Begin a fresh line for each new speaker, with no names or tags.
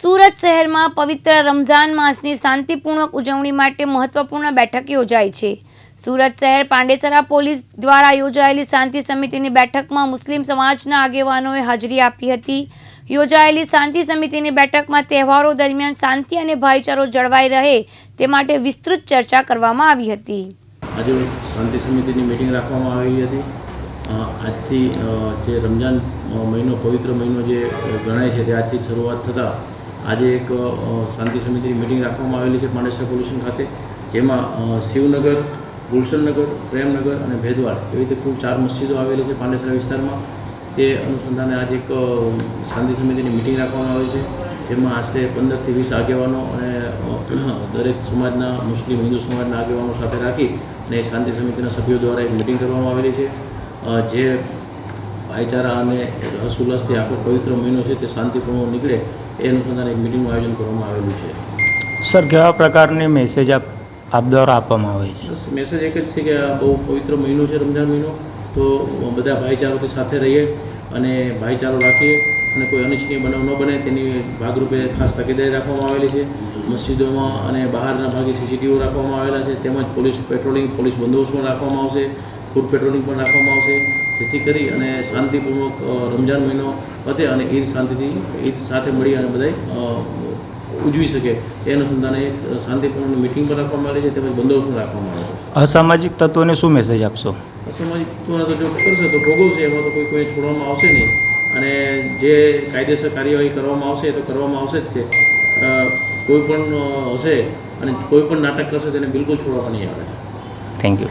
સુરત શહેરમાં પવિત્ર રમઝાન માસની શાંતિપૂર્વક ઉજવણી માટે મહત્વપૂર્ણ બેઠક યોજાઈ છે. સુરત શહેર પાંડેસરા પોલીસ દ્વારા યોજાયેલી શાંતિ સમિતિની બેઠકમાં મુસ્લિમ સમાજના આગેવાનોએ હાજરી આપી હતી. યોજાયેલી શાંતિ સમિતિની બેઠકમાં તહેવારો દરમિયાન શાંતિ અને ભાઈચારો જળવાઈ રહે તે માટે વિસ્તૃત ચર્ચા કરવામાં આવી હતી.
આજે શાંતિ સમિતિની મિટિંગ રાખવામાં આવી હતી. આજથી જે રમઝાન મહિનો, પવિત્ર મહિનો જે ગણાય છે તે આજથી શરૂઆત થતાં આજે એક શાંતિ સમિતિની મિટિંગ રાખવામાં આવેલી છે પાંડેસરા પોલ્યુશન ખાતે, જેમાં શિવનગર, ગુલશનનગર, પ્રેમનગર અને ભેદવાડ એવી રીતે કુલ ચાર મસ્જિદો આવેલી છે પાંડેસરા વિસ્તારમાં. તે અનુસંધાને આજે એક શાંતિ સમિતિની મિટિંગ રાખવામાં આવી છે, જેમાં આશરે પંદરથી વીસ આગેવાનો અને દરેક સમાજના, મુસ્લિમ, હિન્દુ સમાજના આગેવાનો સાથે રાખી અને શાંતિ સમિતિના સભ્યો દ્વારા એક મિટિંગ કરવામાં આવેલી છે. જે ભાઈચારા અને હર્ષોલ્લાસથી આખો પવિત્ર મહિનો છે તે શાંતિપૂર્ણ નીકળે એ અનુસંધાને એક મિટિંગનું આયોજન કરવામાં આવેલું છે.
સર કેવા પ્રકારની મેસેજ આપ આપ દ્વારા આપવામાં આવે છે?
બસ મેસેજ એક જ છે કે આ બહુ પવિત્ર મહિનો છે રમજાન મહિનો તો બધા ભાઈચારોથી સાથે રહીએ અને ભાઈચારો રાખીએ અને કોઈ અનિચ્છનીય બનાવ ન બને તેની ભાગરૂપે ખાસ તકેદારી રાખવામાં આવેલી છે. મસ્જિદોમાં અને બહારના ભાગે સીસીટીવી રાખવામાં આવેલા છે તેમજ પોલીસ પેટ્રોલિંગ પોલીસ બંદોબસ્ત પણ રાખવામાં આવશે. ફૂડ પેટ્રોલિંગ પણ રાખવામાં આવશે. જેથી કરી અને શાંતિપૂર્વક રમજાન મહિનો પતે અને ઈદ શાંતિથી ઈદ સાથે મળી અને બધાય ઉજવી શકે. એ અનુસંધાને એક શાંતિપૂર્ણ મિટિંગ પણ રાખવામાં આવે છે તેમજ બંદોબસ્ત પણ રાખવામાં આવે છે.
અસામાજિક તત્વોને શું મેસેજ આપશો?
અસામાજિક તત્વોને તો જો કરશે તો ભોગવશે એમાં તો કોઈ કોઈ છોડવામાં આવશે નહીં. અને જે કાયદેસર કાર્યવાહી કરવામાં આવશે એ તો કરવામાં આવશે જ તે. કોઈ પણ હશે અને કોઈ પણ નાટક કરશે તેને બિલકુલ છોડવામાં નહીં આવે.
Thank you